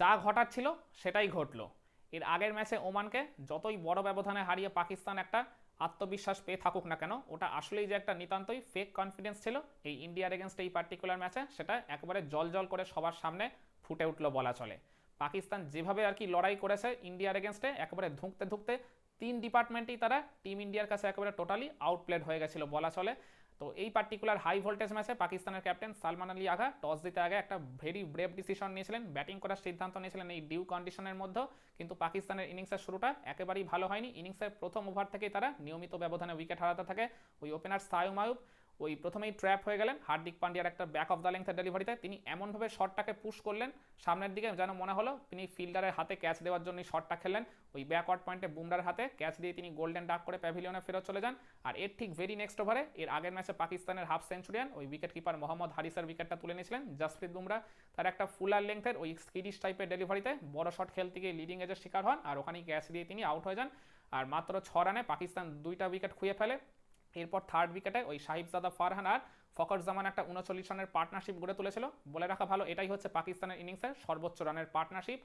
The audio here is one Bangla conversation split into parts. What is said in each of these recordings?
যা ঘটার ছিল সেটাই ঘটলো। এর আগের ম্যাচে ওমানকে যতই বড় ব্যবধানে হারিয়ে পাকিস্তান একটা আত্মবিশ্বাস পেয়ে থাকুক না কেন, ওটা আসলেই যে একটা নিতান্তই ফেক কনফিডেন্স ছিল এই ইন্ডিয়ার এগেনস্ট এই পার্টিকুলার ম্যাচে, সেটা একবারে জল জল করে সবার সামনে ফুটে উঠল বলা চলে। পাকিস্তান যেভাবে আর কি লড়াই করেছে ইন্ডিয়ার এগেনস্টে একেবারে ধুঁকতে ধুঁকতে তিন ডিপার্টমেন্টেই তারা টিম ইন্ডিয়ার কাছে একেবারে টোটালি আউটপ্লেড হয়ে গেছিল বলা চলে। তো এই পার্টিকুলার হাই ভোল্টেজ ম্যাচে পাকিস্তানের ক্যাপ্টেন সালমান আলী আগা টস দিতে আগে একটা ভেরি ব্রেভ ডিসিশন নিয়েছিলেন। ব্যাটিং করার সিদ্ধান্ত নিয়েছিলেন এই ডিউ কন্ডিশনের মধ্যে কিন্তু পাকিস্তানের ইনিংসের শুরুটা একেবারেই ভালো হয়নি। ইনিংসের প্রথম ওভার থেকেই তারা নিয়মিত ব্যবধানে উইকেট হারাতে থাকে। ওই ওপেনার সায়ু মায়ুব ওই প্রথমেই ট্র্যাপ হয়ে গেলেন, হার্দিক পান্ডিয়ার একটা ব্যাক অফ দ্য লেন্থের ডেলিভারিতে তিনি এমনভাবে শটটাকে পুশ করলেন, সামনের দিকে যেন মনে হলো তিনি ফিল্ডারের হাতে ক্যাচ দেওয়ার জন্য শটটা খেললেন। ওই ব্যাকওয়ার্ড পয়েন্টে বুমরার হাতে ক্যাচ দিয়ে তিনি গোল্ডেন ডাক করে প্যাভিলিয়নে ফেরত চলে যান। আর এর ঠিক ভেরি নেক্সট ওভারে এর আগের ম্যাচে পাকিস্তানের হাফ সেঞ্চুরিয়ান ওই উইকেট কিপার মোহাম্মদ হারিসের উইকেটটা তুলে নিয়েছিলেন, জাসপ্রীত বুমরা। তার একটা ফুলার লেন্থের ওই স্কিডিশ টাইপের ডেলিভারিতে বড় শট খেলতে গিয়ে লিডিং এজের শিকার হন, আর ওখানেই ক্যাচ দিয়ে তিনি আউট হয়ে যান। আর মাত্র ছ রানে পাকিস্তান দুইটা উইকেট খুঁয়ে ফেলে। এরপর থার্ড উইকেটে ওই সাহিবজাদা ফারহান আর ফকর জামান একটা উনচল্লিশ রানের পার্টনারশিপ গড়ে তুলেছিল। বলে রাখা ভালো, এটাই হচ্ছে পাকিস্তানের ইনিংসের সর্বোচ্চ রানের পার্টনারশিপ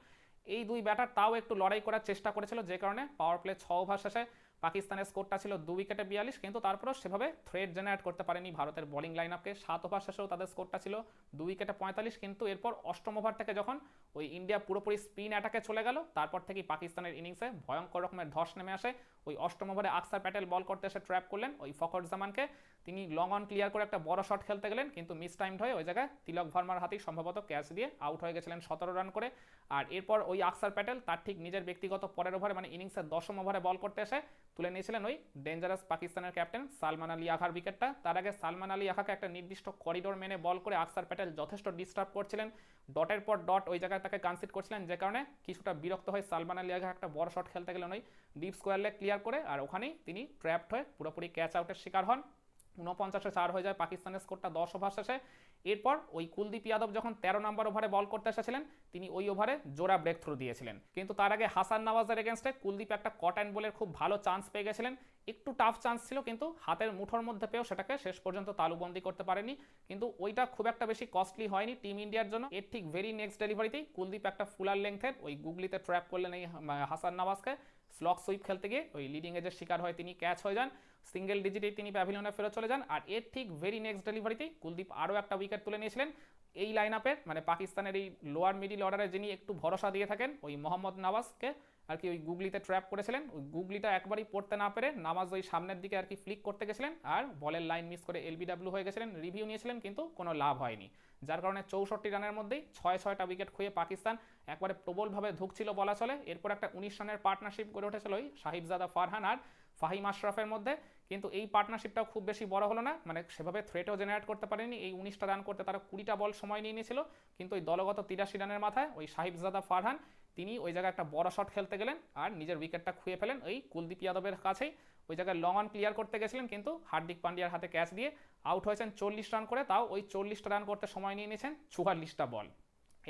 এই দুই ব্যাটার তাও একটু লড়াই করার চেষ্টা করেছিল, যে কারণে পাওয়ার প্লে ছ ওভার শেষে পাকিস্তানের স্কোরটা ছিল দু উইকেটে বিয়াল্লিশ, কিন্তু তারপরেও সেভাবে থ্রেড জেনারেট করতে পারেনি ভারতের বোলিং লাইন আপকে সাত ওভার শেষেও তাদের স্কোরটা ছিল দু উইকেটে পঁয়তাল্লিশ, কিন্তু এরপর অষ্টম ওভার থেকে যখন ওই ইন্ডিয়া পুরোপুরি স্পিন অ্যাটাকে চলে গেল, তারপর থেকেই পাকিস্তানের ইনিংসে ভয়ঙ্কর রকমের ধস নেমে আসে। ওই অষ্টম ওভারে আকসার প্যাটেল বল করতে এসে ট্র্যাপ করলেন ওই ফখর জামানকে। তিনি লং অন ক্লিয়ার করে একটা বড় শট খেলতে গেলেন, কিন্তু মিস টাইমড হয়ে ওই জায়গায় তিলক ভার্মার হাতেই সম্ভবত ক্যাচ দিয়ে আউট হয়ে গেছিলেন সতেরো রান করে। আর এরপর ওই আকসার প্যাটেল তার ঠিক নিজের ব্যক্তিগত পরের ওভারে মানে ইনিংসের দশম ওভারে বল করতে এসে তুলে নিয়েছিলেন ওই ডেঞ্জারাস পাকিস্তানের ক্যাপ্টেন সালমান আলী আখার উইকেটটা তার আগে সালমান আলী আখাকে একটা নির্দিষ্ট করিডোর মেনে বল করে আকসার প্যাটেল যথেষ্ট ডিস্টার্ব করছিলেন। ডটের পর ডট ওই জায়গায় তাকে কনসিড করছিলেন, যে কারণে কিছুটা বিরক্ত হয়ে সালমান আলী আঘা একটা বড় শট খেলতে গেলেন ওই ডিপ স্কোয়ার লেগ ক্লিয়ার করে, আর ওখানেই তিনি ট্র্যাপড হয়ে পুরোপুরি ক্যাচ আউটের শিকার হন। উনপঞ্চাশে চার হয়ে যায় পাকিস্তানের স্কোরটা দশ ওভার শেষে। এরপর ওই কুলদীপ যাদব যখন তেরো নম্বর ওভারে বল করতে এসেছিলেন, তিনি ওই ওভারে জোড়া ব্রেক থ্রু দিয়েছিলেন। কিন্তু তার আগে হাসান নওয়াজের এগেনস্টে কুলদীপ একটা কট অ্যান্ড বলের খুব ভালো চান্স পেয়ে গেছিলেন। একটু টাফ চান্স ছিল, কিন্তু হাতের মুঠোর মধ্যে পেয়েও সেটাকে শেষ পর্যন্ত তালুবন্দি করতে পারেনি। কিন্তু ওইটা খুব একটা বেশি কস্টলি হয়নি টিম ইন্ডিয়ার জন্য। এর ঠিক ভেরি নেক্সট ডেলিভারিতেই কুলদীপ একটা ফুলার লেংথের ওই গুগলিতে ট্র্যাপ করলেন এই হাসান নওয়াজকে। স্লক সুইপ খেলতে গিয়ে ওই লিডিং এজের শিকার হয় তিনি ক্যাচ হয়ে যান। সিঙ্গেল ডিজিটেই তিনি প্যাভিলিয়নে ফেরত চলে যান। আর এর ঠিক ভেরি নেক্সট ডেলিভারিতেই কুলদীপ আরও একটা উইকেট তুলে নিয়েছিলেন। এই লাইন মানে পাকিস্তানের এই লোয়ার মিডিল অর্ডারে যিনি একটু ভরসা দিয়ে থাকেন, ওই মোহাম্মদ নওয়াজকে আর কি ওই গুগলিতে ট্র্যাপ করেছিলেন, ওই গুগলিটা একবারই পড়তে না পেরে নামাজ ওই সামনের দিকে আর কি ফ্লিক করতে গেছিলেন, আর বলের লাইন মিস করে এলবিডাব্লিউ হয়ে গেছিলেন রিভিউ নিয়েছিলেন, কিন্তু কোনো লাভ হয়নি। যার কারণে চৌষট্টি রানের মধ্যেই ছয় ছয়টা উইকেট খুঁয়ে পাকিস্তান একবারে প্রবলভাবে ধুকছিল বলা চলে। এরপর একটা উনিশ রানের পার্টনারশিপ গড়ে উঠেছিল ওই সাহিবজাদা ফারহান আর ফাহিম আশরাফের মধ্যে। কিন্তু এই পার্টনারশিপটাও খুব বেশি বড় হলো না মানে সেভাবে থ্রেটও জেনারেট করতে পারেনি। এই উনিশটা রান করতে তারা কুড়িটা বল সময় নিয়ে নিয়েছিল, কিন্তু ওই দলগত তিরাশি রানের মাথায় ওই সাহিবজাদা ফারহান তিনি ওই জায়গায় একটা বড় শট খেলতে গেলেন আর নিজের উইকেটটা খুঁয়ে ফেলেন ওই কুলদীপ যাদবের কাছেই। ওই জায়গায় লং অন ক্লিয়ার করতে গেছিলেন কিন্তু হার্দিক পান্ডিয়ার হাতে ক্যাচ দিয়ে আউট হয়েছেন চল্লিশ রান করে, তাও ওই চল্লিশটা রান করতে সময় নিয়ে নিয়েছেন চুয়াল্লিশটা বল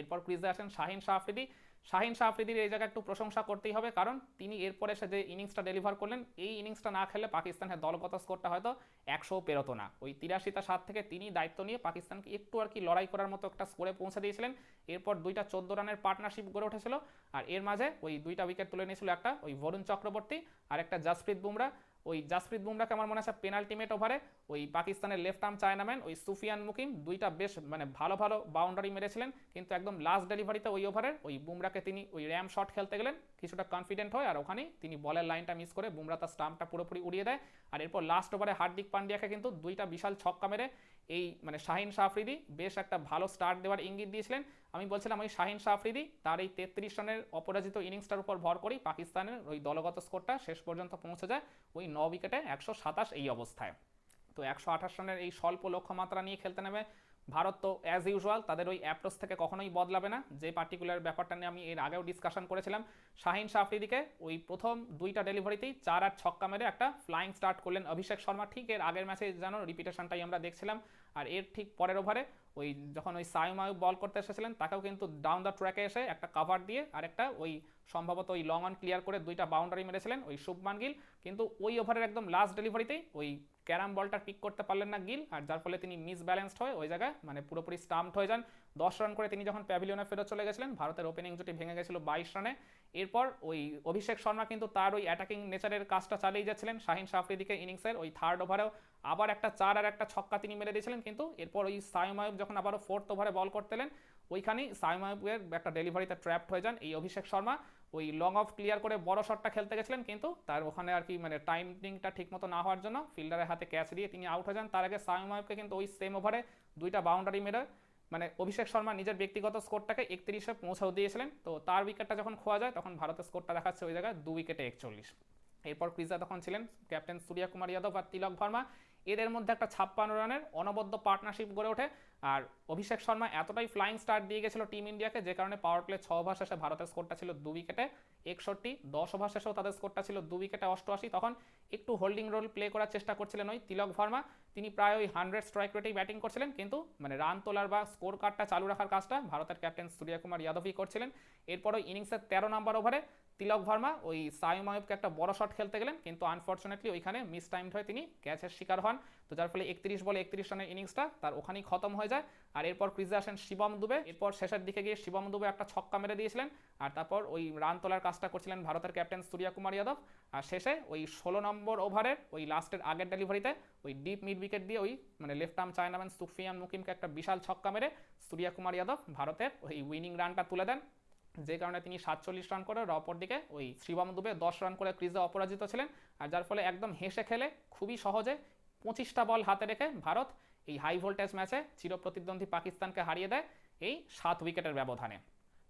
এরপর ক্রিজে আসেন শাহিন শাহ আফ্রিদি শাহিন শাহ আফ্রিদির এই জায়গায় একটু প্রশংসা করতেই হবে, কারণ তিনি এরপরে সে যে ইনিংসটা ডেলিভার করলেন, এই ইনিংসটা না খেলে পাকিস্তানের দলগত স্কোরটা হয়তো একশো পেরোতো না। ওই তিরাশিটা সাত থেকে তিনি দায়িত্ব নিয়ে পাকিস্তানকে একটু আর কি লড়াই করার মতো একটা স্কোরে পৌঁছে দিয়েছিলেন। এরপর দুইটা চোদ্দ রানের পার্টনারশিপ গড়ে উঠেছিল, আর এর মাঝে ওই দুইটা উইকেট তুলে নিয়েছিল একটা ওই বরুণ চক্রবর্তী আর একটা জাসপ্রীত বুমরা। ওই জাসপ্রীত বুমরাকে আমার মনে আছে পেনাল্টিমেট ওভারে ওই পাকিস্তানের লেফট আর্ম চায়নাম্যান ওই সুফিয়ান মুকিম দুইটা বেশ মানে ভালো ভালো বাউন্ডারি মেরেছিলেন। কিন্তু একদম লাস্ট ডেলিভারিতে ওই ওভারের ওই বুমরাকে তিনি ওই র্যাম শট খেলতে গেলেন। কিছুটা কনফিডেন্ট হয় আর ওখানেই তিনি বলের লাইনটা মিস করে বুমরা তার স্টাম্পটা পুরোপুরি উড়িয়ে দেয়। আর এরপর লাস্ট ওভারে হার্দিক পান্ডিয়াকে কিন্তু দুইটা বিশাল ছক্কা মেরে এই মানে শাহিন শাহফ্রিদি বেশ একটা ভালো স্টার্ট দেওয়ার ইঙ্গিত দিয়েছিলেন। আমি বলছিলাম ওই শাহিন শাহফ্রিদি তার এই তেত্রিশ রানের অপরাজিত ইনিংসটার উপর ভর করেই পাকিস্তানের ওই দলগত স্কোরটা শেষ পর্যন্ত পৌঁছে যায় ওই ন উইকেটে একশো সাতাশ এই অবস্থায়। তো একশো আঠাশ রানের এই স্বল্প লক্ষ্যমাত্রা নিয়ে খেলতে নেবে ভারত। তো অ্যাজ ইউজুয়াল তাদের ওই অ্যাপ্রোচ থেকে কখনোই বদলাবে না। যে পার্টিকুলার ব্যাপারটা নিয়ে আমি এর আগেও ডিসকাশন করেছিলাম, শাহিন শাফরিদিকে ওই প্রথম দুইটা ডেলিভারিতেই চার আর ছক্কা মেরে একটা ফ্লাইং স্টার্ট করলেন অভিষেক শর্মা। ঠিক এর আগের ম্যাচে যেন রিপিটেশনটাই আমরা দেখছিলাম। আর এর ঠিক পরের ওভারে ওই যখন ওই সাইম আয়ুব বল করতে এসেছিলেন, তাকেও কিন্তু ডাউন দ্য ট্র্যাকে এসে একটা কাভার দিয়ে আর একটা ওই সম্ভবত ওই লং অন ক্লিয়ার করে দুইটা বাউন্ডারি মেরেছিলেন ওই শুভমান গিল। কিন্তু ওই ওভারের একদম লাস্ট ডেলিভারিতেই ওই ক্যারাম বলটা পিক করতে পারলেন না গিল আর যার ফলে তিনি মিসব্যালেন্সড হয়ে ওই জায়গায় মানে পুরোপুরি স্টাম্পড হয়ে যান। দশ রান করে তিনি যখন প্যাভিলিয়নে ফেরত চলে গেছিলেন, ভারতের ওপেনিং জুটি ভেঙে গেছিল বাইশ রানে এরপর ওই অভিষেক শর্মা কিন্তু তার ওই অ্যাটাকিং নেচারের কাজটা চালিয়ে যাচ্ছিলেন। শাহিন শাফরিদিকে ইনিংসের ওই থার্ড ওভারেও আবার একটা চার আর একটা ছক্কা তিনি মেরে দিয়েছিলেন কিন্তু এরপর ওই সাইম আয়ুব যখন আবারও ফোর্থ ওভারে বল করতেলেন ওইখানেই সাইম আয়ুবের একটা ডেলিভারিতে ট্র্যাপড হয়ে যান এই অভিষেক শর্মা। ওই লং অফ ক্লিয়ার করে বড় শটটা খেলতে গেছিলেন কিন্তু তার ওখানে আর কি মানে টাইমিংটা ঠিকমতো না হওয়ার জন্য ফিল্ডারের হাতে ক্যাচ দিয়ে তিনি আউট হয়ে যান। তার আগে সাইম আয়ুবকে কিন্তু ওই সেম ওভারে দুইটা বাউন্ডারি মেরে মানে অভিষেক শর্মা নিজের ব্যক্তিগত স্কোরটাকে একত্রিশে পৌঁছাও দিয়েছিলেন। তো তার উইকেটটা যখন খোয়া যায়, তখন ভারতের স্কোরটা দেখাচ্ছে ওই জায়গায় দু উইকেটে একচল্লিশ। এরপর ক্রিজা তখন ছিলেন ক্যাপ্টেন সূর্যা কুমার যাদব আর তিলক ভার্মা। এদের মধ্যে একটা ছাপ্পান্ন রানের অনবদ্য পার্টনারশিপ গড়ে ওঠে। আর অভিষেক শর্মা এতটাই ফ্লাইং স্টার্ট দিয়ে গেছিল টিম ইন্ডিয়াকে, যে কারণে পাওয়ার প্লে ছ ওভার শেষে ভারতের স্কোরটা ছিল দু উইকেটে। একষট্টি, দশ ওভার শেষেও তাদের স্কোরটা ছিল দু উইকেটে অষ্টআশি। তখন একটু হোল্ডিং রোল প্লে করার চেষ্টা করছিলেন ওই তিলক ভার্মা। তিনি প্রায় ওই হান্ড্রেড স্ট্রাইক রেটেই ব্যাটিং করছিলেন, কিন্তু মানে রান তোলার বা স্কোর কার্ডটা চালু রাখার কাজটা ভারতের ক্যাপ্টেন সূর্যকুমার যাদবই করছিলেন। এরপর ওই ইনিংসের তেরো নম্বর ওভারে তিলক ভার্মা ওই সাইম আয়ুবকে একটা বড় শট খেলতে গেলেন, কিন্তু আনফর্চুনেটলি ওইখানে মিস টাইমড হয়ে তিনি ক্যাচের শিকার হন। তো যার ফলে একত্রিশ বলে একত্রিশ রানের ইনিংসটা তার ওখানেই খতম হয়ে যায়। আর এরপর ক্রিজে আসেন শিবম দুবে। এরপর শেষের দিকে গিয়ে শিবম দুবে একটা ছক্কা মেরে দিয়েছিলেন। আর তারপর ওই রান তোলার কাজটা করছিলেন ভারতের ক্যাপ্টেন সূর্যা কুমার যাদব। আর শেষে ওই ষোলো নম্বর ওভারের ওই লাস্টের আগের ডেলিভারিতে ওই ডিপ মিড উইকেট দিয়ে ওই মানে লেফট আর্ম চায়নাম্যান সুফিয়ান মুকিমকে একটা বিশাল ছক্কা মেরে সূর্যা কুমার যাদব ভারতের ওই উইনিং রানটা তুলে দেন। যে কারণে তিনি সাতচল্লিশ রান করে অপর দিকে ওই শিবম দুবে দশ রান করে ক্রিজে অপরাজিত ছিলেন। আর যার ফলে একদম হেসে খেলে খুবই সহজে পঁচিশটা বল হাতে রেখে ভারত এই হাই ভোল্টেজ ম্যাচে চিরপ্রতিদ্বন্দ্বী পাকিস্তানকে হারিয়ে দেয় এই সাত উইকেটের ব্যবধানে।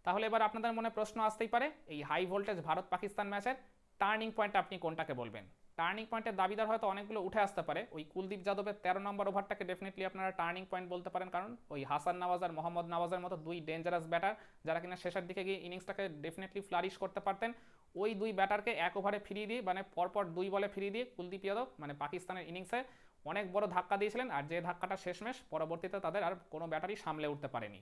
তাহলে এবার আপনাদের মনে প্রশ্ন আসতেই পারে, এই হাই ভোল্টেজ ভারত পাকিস্তান ম্যাচের টার্নিং পয়েন্ট আপনি কোনটাকে বলবেন? টার্নিং পয়েন্টের দাবিদার হয়তো অনেকগুলো উঠে আসতে পারে। ওই কুলদীপ যাদবের তেরো নম্বর ওভারটাকে ডেফিনেটলি আপনারা টার্নিং পয়েন্ট বলতে পারেন। কারণ ওই হাসান নওয়াজ আর মোহাম্মদ নওয়াজের মতো দুই ডেঞ্জারাস ব্যাটার যারা কিনা শেষের দিকে গিয়ে ইনিংসটাকে ডেফিনেটলি ফ্লারিশ করতে পারতেন, ওই দুই ব্যাটারকে এক ওভারে ফিরিয়ে দিয়ে মানে পরপর দুই বলে ফিরিয়ে দিয়ে কুলদীপ যাদব মানে পাকিস্তানের ইনিংসে অনেক বড় ধাক্কা দিয়েছিলেন। আর যে ধাক্কাটা শেষমেশ, পরবর্তীতে তাদের আর কোনো ব্যাটারই সামলে উঠতে পারেনি।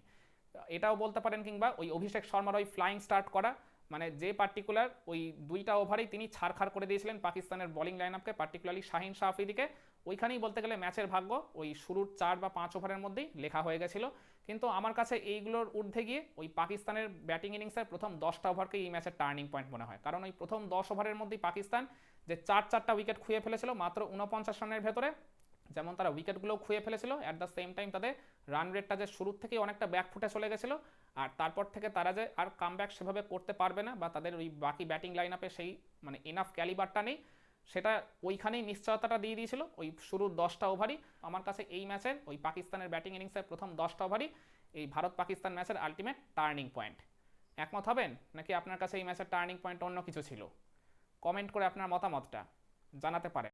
এটাও বলতে পারেন কিংবা ওই অভিষেক শর্মার ওই ফ্লাইং স্টার্ট করা মানে যে পার্টিকুলার ওই দুইটা ওভারেই তিনি ছাড়খাড় করে দিয়েছিলেন পাকিস্তানের বোলিং লাইন আপকে পার্টিকুলারলি শাহিন শাহ আফ্রিদিকে। ওইখানেই বলতে গেলে ম্যাচের ভাগ্য ওই শুরুর চার বা পাঁচ ওভারের মধ্যেই লেখা হয়ে গেছিল। কিন্তু আমার কাছে এইগুলোর ঊর্ধ্বে গিয়ে ওই পাকিস্তানের ব্যাটিং ইনিংসের প্রথম দশটা ওভারকে এই ম্যাচের টার্নিং পয়েন্ট মনে হয়। কারণ ওই প্রথম দশ ওভারের মধ্যেই পাকিস্তান যে চার চারটা উইকেট খুঁয়ে ফেলেছিল মাত্র উনপঞ্চাশ রানের ভেতরে যেমন তারা উইকেটগুলোও খুঁয়ে ফেলেছিল অ্যাট দ্য সেম টাইম তাদের রান রেটটা যে শুরুর থেকেই অনেকটা ব্যাক ফুটে চলে গেছিল, আর তারপর থেকে তারা যে আর কাম সেভাবে করতে পারবে না, বা তাদের ওই বাকি ব্যাটিং লাইন আপে সেই মানে এনাফ ক্যালিবারটা নেই, সেটা ওইখানেই নিশ্চয়তাটা দিয়ে দিয়েছিল, ওই শুরুর দশটা ওভারই আমার কাছে এই ম্যাচের ওই পাকিস্তানের ব্যাটিং ইনিংসের প্রথম দশটা ওভারই এই ভারত পাকিস্তান ম্যাচের আলটিমেট টার্নিং পয়েন্ট একমত হবেন? নাকি আপনার কাছে এই ম্যাচের টার্নিং পয়েন্ট অন্য কিছু ছিল? কমেন্ট করে আপনার মতামতটা জানাতে পারেন।